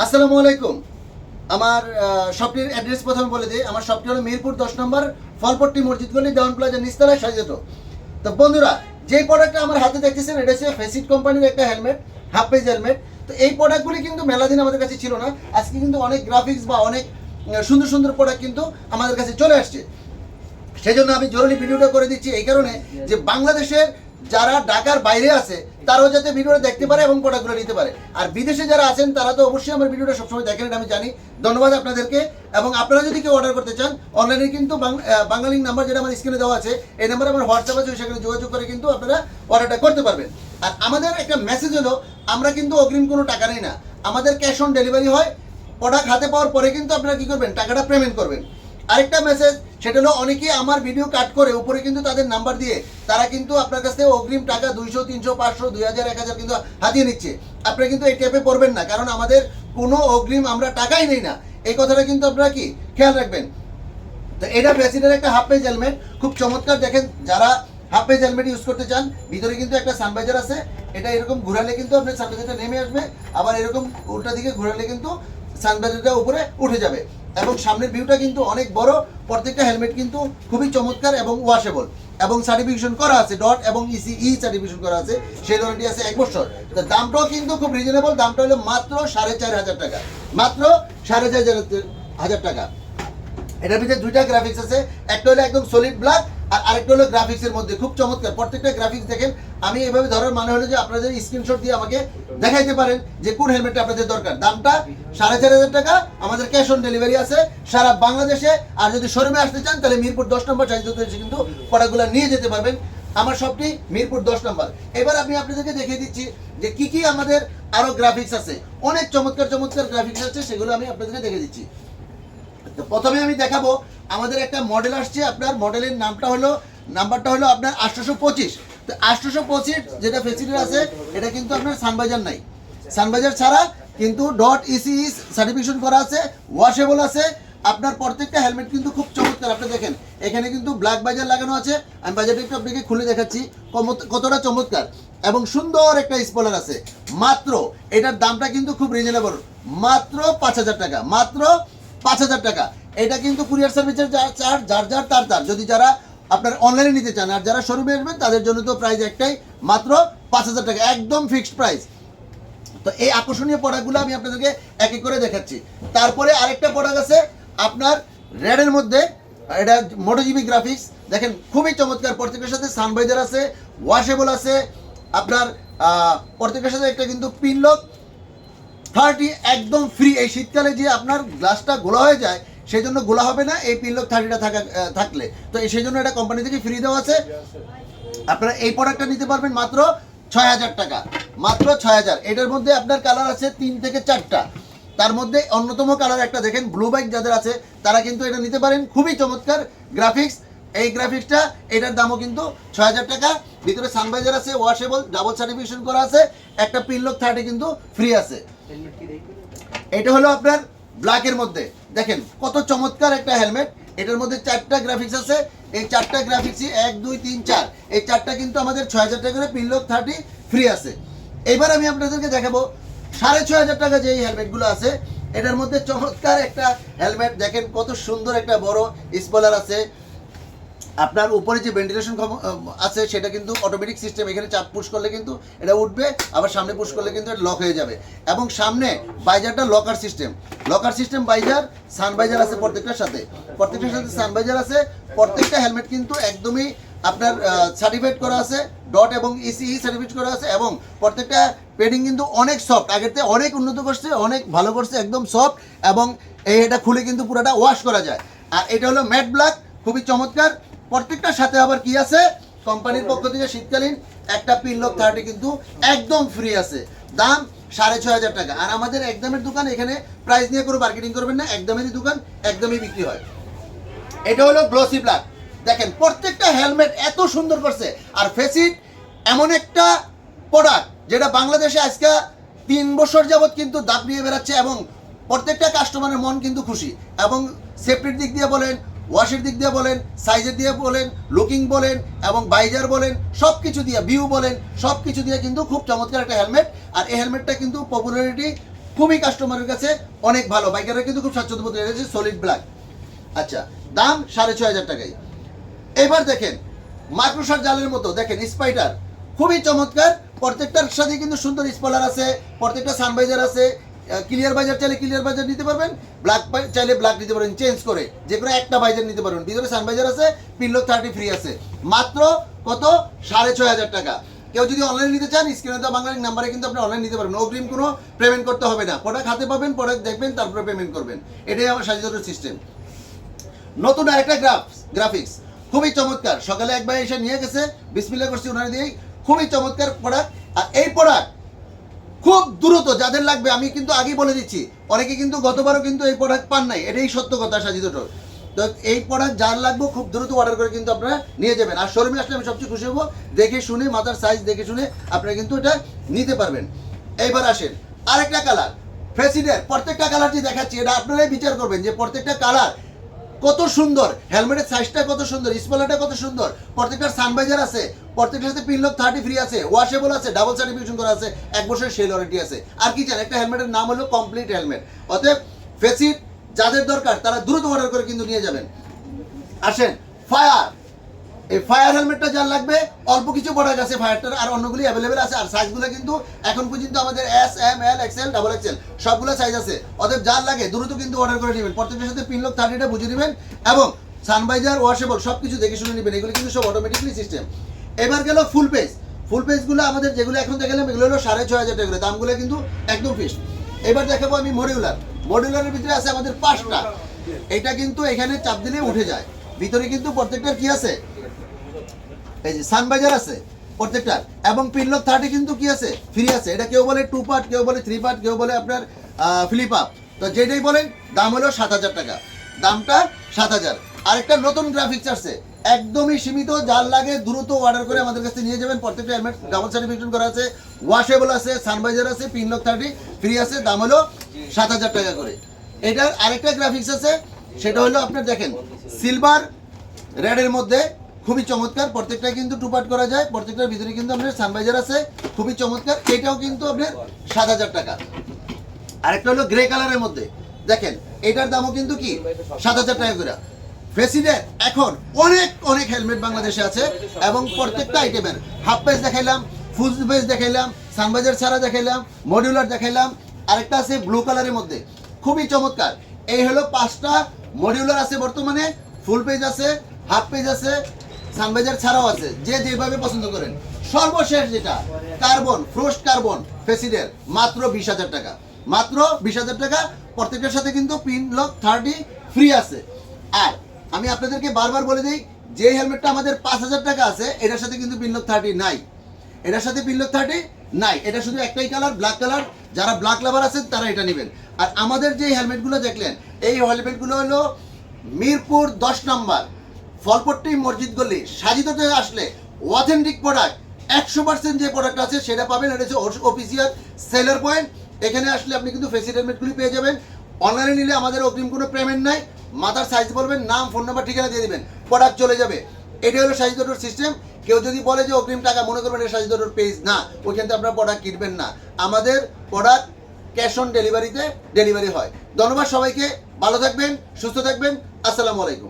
আসসালামু আলাইকুম। আমার শপটির অ্যাড্রেস প্রথমে বলে দিই। আমার শপটি হলো মিরপুর দশ নম্বর ফলপট্টি মসজিদ গলি দেওয়ান প্লাজা নিস্তালায় সাজিত তো বন্ধুরা যে প্রোডাক্টটা আমার হাতে দেখতেছেন, এটা হচ্ছে ফেসিট কোম্পানির একটা হেলমেট হাফ পেজ হেলমেট তো এই প্রোডাক্টগুলি কিন্তু মেলা দিন আমাদের কাছে ছিল না। আজকে কিন্তু অনেক গ্রাফিক্স বা অনেক সুন্দর সুন্দর প্রোডাক্ট কিন্তু আমাদের কাছে চলে আসছে। সেই জন্য আমি জরুরি ভিডিওটা করে দিচ্ছি এই কারণে যে বাংলাদেশের যারা ঢাকার বাইরে আছে তারাও যাতে ভিডিওটা দেখতে পারে এবং প্রোডাক্টগুলো নিতে পারে। আর বিদেশে যারা আছেন, তারা তো অবশ্যই আমার ভিডিওটা সবসময় দেখেন আমি জানি। ধন্যবাদ আপনাদেরকে। এবং আপনারা যদি কেউ অর্ডার করতে চান অনলাইনে কিন্তু বাঙালি নাম্বার যেটা আমার স্ক্রিনে দেওয়া আছে, এই নাম্বারে আমার হোয়াটসঅ্যাপ আছে, সেখানে যোগাযোগ করে কিন্তু আপনারা অর্ডারটা করতে পারবেন। আর আমাদের একটা মেসেজ হলো, আমরা কিন্তু অগ্রিম কোনো টাকা নেই না। আমাদের ক্যাশ অন ডেলিভারি হয় প্রোডাক্ট হাতে পাওয়ার পরে কিন্তু আপনারা কি করবেন? টাকাটা পেমেন্ট করবেন। আরেকটা মেসেজ সেটা হলো অনেকে আমার ভিডিও কাট করে, উপরে কিন্তু তাদের নাম্বার দিয়ে তারা কিন্তু আপনার কাছ অগ্রিম টাকা দুইশো, তিনশো, পাঁচশো, দুই হাজার, এক হাজার কিন্তু হাতিয়ে নিচ্ছে। আপনারা কিন্তু এই ট্যাপে পড়বেন না, কারণ আমাদের কোনো অগ্রিম আমরা টাকাই নেই না। এই কথাটা কিন্তু আপনারা কি? খেয়াল রাখবেন। তো এটা প্রেসিডেন্ট একটা হাফ পেজ হেলমেট খুব চমৎকার দেখেন, যারা হাফ পেজ হেলমেট ইউজ করতে চান, ভিতরে কিন্তু একটা সানবাইজার আছে। এটা এরকম ঘোরালে কিন্তু আপনার সানবাইজারটা নেমে আসবে, আবার এরকম উল্টা দিকে ঘোরালে কিন্তু সানবাইজারটা উপরে উঠে যাবে। এবং সামনের ভিউটা কিন্তু অনেক বড়। প্রত্যেকটা হেলমেট কিন্তু খুবই চমৎকার এবং ওয়াশেবল এবং সার্টিফিকেশন করা আছে ডট এবং ইসি ই সার্টিফিকেশন করা আছে, সেই ধরনের আছে এক বছর। দামটাও কিন্তু খুব রিজনেবল দামটা হলো মাত্র সাড়ে চার হাজার টাকা। মাত্র সাড়ে চার হাজার টাকা। এটার ভিতরে দুইটা গ্রাফিক্স আছে, একটা হলো একদম সলিড ব্ল্যাক আর আরেকটা হলো গ্রাফিক্স এর মধ্যে। খুব চমৎকার। প্রত্যেকটা গ্রাফিক্স দেখেন। আমি এভাবে ধরার মানে হলো যে আপনাদের স্ক্রিনশট দিয়ে আমাকে দেখাইতে পারেন যে কোন হেলমেটটা আপনাদের দরকার। দামটা সাড়ে চার হাজার টাকা। আমাদের ক্যাশ অন ডেলিভারি আছে সারা বাংলাদেশে। আর যদি শোরুমে আসতে চান, তাহলে মিরপুর দশ নম্বর চার্জ এসে কিন্তু প্রোডাক্টগুলো নিয়ে যেতে পারবেন। আমার সবটি মিরপুর দশ নম্বর। এবার আমি আপনাদেরকে দেখিয়ে দিচ্ছি যে কি কি আমাদের আরও গ্রাফিক্স আছে। অনেক চমৎকার চমৎকার গ্রাফিক্স আছে, সেগুলো আমি আপনাদেরকে দেখে দিচ্ছি। তো প্রথমে আমি দেখাবো আমাদের একটা মডেল আসছে, আপনার মডেলের নামটা হলো নাম্বারটা হলো আপনার আটশোশো পঁচিশ। তো আটশোশো পঁচিশ যেটা ফেসিলিটি আছে, এটা কিন্তু আপনার সানবাজার নাই। সানবাজার ছাড়া কিন্তু ডট ইসি সার্টিফিকেশন করা আছে ওয়াশেবল আছে। আপনার প্রত্যেকটা হেলমেট কিন্তু খুব চমৎকার, আপনি দেখেন। এখানে কিন্তু ব্ল্যাক বাজার লাগানো আছে। আমি বাজারটা একটু আপনাকে খুলে দেখাচ্ছি কতটা চমৎকার। এবং সুন্দর একটা স্পলার আছে। মাত্র, এটার দামটা কিন্তু খুব রিজনেবল মাত্র পাঁচ হাজার টাকা, মাত্র পাঁচ হাজার টাকা। এটা কিন্তু কুরিয়ার সার্ভিসের চার্জ, যার যার তার তার। যদি যারা আপনার অনলাইনে নিতে চান, আর যারা শোরুমে আসবেন, তাদের জন্য তো প্রাইস একটাই, মাত্র পাঁচ হাজার টাকা, একদম ফিক্সড প্রাইস তো এই আকর্ষণীয় প্রোডাক্টগুলো আমি আপনাদেরকে এক এক করে দেখাচ্ছি। তারপরে আরেকটা প্রোডাক্ট আছে, আপনার রেডের মধ্যে, এটা মোটোজিবি গ্রাফিক্স দেখেন, খুবই চমৎকার। প্রত্যেকের সাথে সানভাইজার আছে ওয়াশেবল আছে। আপনার প্রত্যেকের সাথে একটা কিন্তু পিনলক থার্টি একদম ফ্রি এই শীতকালে যে আপনার গ্লাসটা গোলা হয়ে যায় সেই জন্য গোলা হবে না, এই পিনলক থার্টিটা থাকা থাকলে। তো সেই জন্য এটা কোম্পানি থেকে ফ্রি দেওয়া আছে। আপনারা এই প্রোডাক্টটা নিতে পারবেন মাত্র ছয় হাজার টাকা। মাত্র ছয় হাজার। এটার মধ্যে আপনার কালার আছে তিন থেকে চারটা। তার মধ্যে অন্যতম কালার একটা দেখেন ব্লু বাইক যাদের আছে, তারা কিন্তু এটা নিতে পারেন। খুবই চমৎকার গ্রাফিক্স এই গ্রাফিক্সটা এটার দামও কিন্তু ছয় হাজার টাকা। ভিতরে সানভাইজার আছে ওয়াশেবল ডাবল সার্টিফিকেশন করা আছে। একটা পিনলক থার্টি কিন্তু ফ্রি আছে। এটা? হলো আপনার ব্ল্যাকের মধ্যে। দেখেন, কত চমৎকার একটা হেলমেট এটার মধ্যে চারটা গ্রাফিক্স আছে। এই চারটা গ্রাফিক্সই এক, দুই, তিন, চার। এই চারটা কিন্তু আমাদের ছয় হাজার টাকা করে পিনলক থার্টি ফ্রি আছে। এবার আমি আপনাদেরকে দেখাবো সাড়ে ছয় হাজার টাকা যে হেলমেটগুলো আছে। এটার মধ্যে চমৎকার একটা হেলমেট দেখেন কত সুন্দর একটা বড় স্পলার আছে। আপনার উপরে যে ভেন্টিলেশন আছে, সেটা কিন্তু অটোমেটিক সিস্টেম এখানে চাপ পুশ করলে কিন্তু এটা উঠবে, আবার সামনে পুশ করলে কিন্তু এটা লক হয়ে যাবে। এবং সামনে বাইজারটা locker system locker system visor sun visor আছে প্রত্যেকটার সাথে। প্রত্যেকটার সাথে সান বাইজার আছে, প্রত্যেকটা হেলমেট কিন্তু একদমই আপনার সার্টিফাইড করা আছে ডট এবং ইসিই সার্টিফিকেট করা আছে, এবং প্রত্যেকটা পেডিং কিন্তু অনেক সফট আগের থেকে অনেক উন্নত করছে, অনেক ভালো করছে, একদম সফট এবং এই এটা খুলে কিন্তু পুরোটা ওয়াশ করা যায়। আর এটা হলো ম্যাট ব্ল্যাক খুবই চমৎকার। প্রত্যেকটার সাথে আবার কি আছে? কোম্পানির পক্ষ থেকে শীতকালীন একটা পিনলক থার্টি কিন্তু একদম ফ্রি আছে। দাম সাড়ে ছয় হাজার টাকা। আর আমাদের একদমের দোকান, এখানে প্রাইস নিয়ে কোনো মার্কেটিং করবেন না একদমেরই দোকান, একদমই বিক্রি হয়। এটা হলো গ্লোসি ব্ল্যাক দেখেন, প্রত্যেকটা হেলমেট এত সুন্দর করছে। আর ফেসিট এমন একটা প্রোডাক্ট যেটা বাংলাদেশে আজকে তিন বছর যাবৎ কিন্তু দাপ নিয়ে বেড়াচ্ছে এবং প্রত্যেকটা কাস্টমারের মন কিন্তু খুশি। এবং সেফটির দিক দিয়ে বলেন ওয়াশের দিক দিয়ে বলেন সাইজের দিয়ে বলেন লুকিং বলেন এবং বাইজার বলেন সব কিছু দিয়ে ভিউ বলেন সব কিছু দিয়ে কিন্তু খুব চমৎকার একটা হেলমেট আর এই হেলমেটটা কিন্তু পপুলারিটি খুবই কাস্টমারের কাছে অনেক ভালো। বাইকাররা কিন্তু খুব স্বাচ্ছন্দ্য বোধ হয়েছে সলিড ব্ল্যাক আচ্ছা দাম সাড়ে ছয় হাজার টাকায়। এবার দেখেন মাইক্রোসফট জালের মতো, দেখেন স্পাইডার খুবই চমৎকার। প্রত্যেকটার সাথে কিন্তু সুন্দর স্পলার আছে, প্রত্যেকটা সানভাইজার আছে ক্লিয়ার বাজার চাইলে ক্লিয়ার বাজার নিতে পারবেন ব্ল্যাক চাইলে ব্ল্যাক নিতে পারবেন চেঞ্জ করে যে কোনো একটা বাইজার নিতে পারবেন। ভিতরে সান সানভাইজার আছে পিনলো থার্টি ফ্রি আছে। মাত্র কত? সাড়ে ছয় হাজার টাকা। কেউ যদি অনলাইন নিতে চান স্ক্রিনে দেওয়া বাংলালিং নাম্বারে কিন্তু আপনি অনলাইন নিতে পারবেন। অগ্রিম কোনো পেমেন্ট করতে হবে না। প্রোডাক্ট হাতে পাবেন প্রোডাক্ট দেখবেন, তারপরে পেমেন্ট করবেন। এটাই আমার সাজিদর সিস্টেম নতুন আরেকটা গ্রাফস গ্রাফিক্স খুবই চমৎকার। সকালে একবার এসে নিয়ে গেছে। বিসমিল্লা করছি ওনার দিয়েই। খুবই চমৎকার প্রোডাক্ট আর এই প্রোডাক্ট খুব দ্রুত, যাদের লাগবে, আমি কিন্তু আগেই বলে দিচ্ছি। অনেকে কিন্তু গতবারও কিন্তু এই প্রোডাক্ট পান নাই, এটাই সত্য কথা সাজিদটোর তো এই প্রোডাক্ট যার লাগবে, খুব দ্রুত অর্ডার করে কিন্তু আপনারা নিয়ে যাবেন। আর শোরুমে আসলে আমি সবচেয়ে খুশি হব, দেখে শুনে, মাথার সাইজ দেখে শুনে আপনারা কিন্তু এটা নিতে পারবেন। এইবার আসেন, আরেকটা কালার ফেসিডের প্রত্যেকটা কালার যে দেখাচ্ছি, এটা আপনারাই বিচার করবেন যে প্রত্যেকটা কালার কত সুন্দর হেলমেটের সাইজটা কত সুন্দর স্পলারটা কত সুন্দর। প্রত্যেকটার সানভাইজার আছে প্রত্যেকটা সাথে পিনলক থার্টি ফ্রি আছে ওয়াশেবল আছে ডাবল সার্টিফিকেশন করা আছে, এক বছরের সেল ওয়ারেন্টি আছে। আর কি চান একটা হেলমেটের নাম হলো কমপ্লিট হেলমেট অতএব ফেসিট যাদের দরকার, তারা দ্রুত অর্ডার করে কিন্তু নিয়ে যাবেন। আসেন ফায়ার এই ফায়ার হেলমেটটা যার লাগবে, অল্প কিছু প্রোডাক্ট আছে ফায়ারটার আর অন্যগুলি অ্যাভেলেবেল আছে। আর সাইজগুলো কিন্তু এখন পর্যন্ত আমাদের S M L XL double XL সবগুলো সাইজ আছে। অতএব যার লাগে দ্রুত কিন্তু অর্ডার করে নেবেন। প্রত্যেকটার সাথে পিনলক থার্টিটা বুঝে নেবেন এবং সানভাইজার ওয়াশেবল সব কিছু দেখে শুনে নেবেন। এগুলো কিন্তু সব অটোমেটিকলি সিস্টেম এবার গেল ফুল পেজ ফুল পেজগুলো আমাদের যেগুলো এখন দেখালাম, এগুলো হলো সাড়ে ছয় হাজার টাকা দামগুলো কিন্তু একদম ফিক্সড এবার দেখাবো আমি মডিউলার মডিউলারের ভিতরে আছে আমাদের পাঁচটা। এটা কিন্তু এখানে চাপ দিলে উঠে যায়। ভিতরে কিন্তু প্রত্যেকটার কি আছে? এই যে সানবাইজার আছে প্রত্যেকটার। এবং পিনলক থার্টি কিন্তু কি আছে? ফ্রি আছে। এটা কেউ বলে টু পার্ট কেউ বলে থ্রি পার্ট কেউ বলে আপনার ফ্লিপ আপ তো যেটাই বলেন দাম হলো সাত হাজার টাকা। দামটা সাত হাজার। আরেকটা নতুন গ্রাফিক্স আসছে। একদমই সীমিত, যার লাগে দ্রুত অর্ডার করে আমাদের কাছে নিয়ে যাবেন। প্রত্যেকটা হেলমেট ডাবল সার্টিফিকেশন করা আছে ওয়াশেবল আছে সানবাইজার আছে, পিনলক থার্টি ফ্রি আছে, দাম হলো সাত হাজার টাকা করে। এটার আরেকটা গ্রাফিক্স আছে, সেটা হলো আপনার দেখেন সিলভার রেডের মধ্যে খুবই চমৎকার প্রত্যেকটা কিন্তু টুপাট করা যায়, প্রত্যেকটার ভিতরে কিন্তু আপনার সানভাইজার আছে, খুবই চমৎকার, এটাও কিন্তু আপনার সাত হাজার টাকা। আরেকটা হলো গ্রে কালারের মধ্যে। দেখেন, এটার দামও কিন্তু কি? সাত হাজার টাকা করে। ফেসিডের এখন অনেক অনেক হেলমেট বাংলাদেশে আছে এবং প্রত্যেকটা আইটেমের হাফ পেজ দেখাইলাম ফুল পেজ দেখাইলাম সানভাইজার ছাড়া দেখাইলাম মডিউলার দেখাইলাম, আরেকটা আছে ব্লু কালারের মধ্যে। খুবই চমৎকার। এই হলো পাঁচটা মডিউলার আছে বর্তমানে ফুল পেজ আছে হাফ পেজ আছে সানভাইজার ছাড়াও আছে, যে যেভাবে পছন্দ করেন। সর্বশেষ যেটা, কার্বন, ফ্রোস্ট কার্বন ফেসিডের মাত্র বিশ হাজার টাকা। মাত্র বিশ হাজার টাকা, প্রত্যেকটার সাথে কিন্তু পিন লক থার্টি ফ্রি আছে। আর আমি আপনাদেরকে বারবার বলে দিই, যে হেলমেটটা আমাদের পাঁচ হাজার টাকা আছে, এটার সাথে কিন্তু পিন লক থার্টি নাই। এটার সাথে পিন লক থার্টি নাই। এটা শুধু একটাই কালার ব্ল্যাক কালার যারা ব্ল্যাক লাভার আছেন, তারা এটা নেবেন। আর আমাদের যে হেলমেটগুলো দেখলেন, এই হেলমেটগুলো হলো মিরপুর দশ নম্বর। ফলপট্টি মসজিদ গলি। সাজিদতে আসলে অথেন্টিক প্রোডাক্ট একশো পার্সেন্ট যে প্রোডাক্ট আছে, সেটা পাবেন। এটা হচ্ছে অফিসিয়াল সেলার পয়েন্ট এখানে আসলে আপনি কিন্তু ফেসি হেলমেটগুলি পেয়ে যাবেন। অনলাইনে নিলে আমাদের অগ্রিম কোনো পেমেন্ট নাই। মাথার সাইজ বলবেন, নাম ফোন নাম্বার ঠিকানা দিয়ে দেবেন। প্রোডাক্ট চলে যাবে। এটা হলো সাজিদটোর সিস্টেম কেউ যদি বলে যে অগ্রিম টাকা মনে করবেন, এটা সাজিদটোর পেজ না। ওইখান থেকে আপনারা প্রোডাক্ট কিনবেন না। আমাদের প্রোডাক্ট ক্যাশ অন ডেলিভারিতে ডেলিভারি হয়। ধন্যবাদ সবাইকে। ভালো থাকবেন, সুস্থ থাকবেন। আসসালামু আলাইকুম।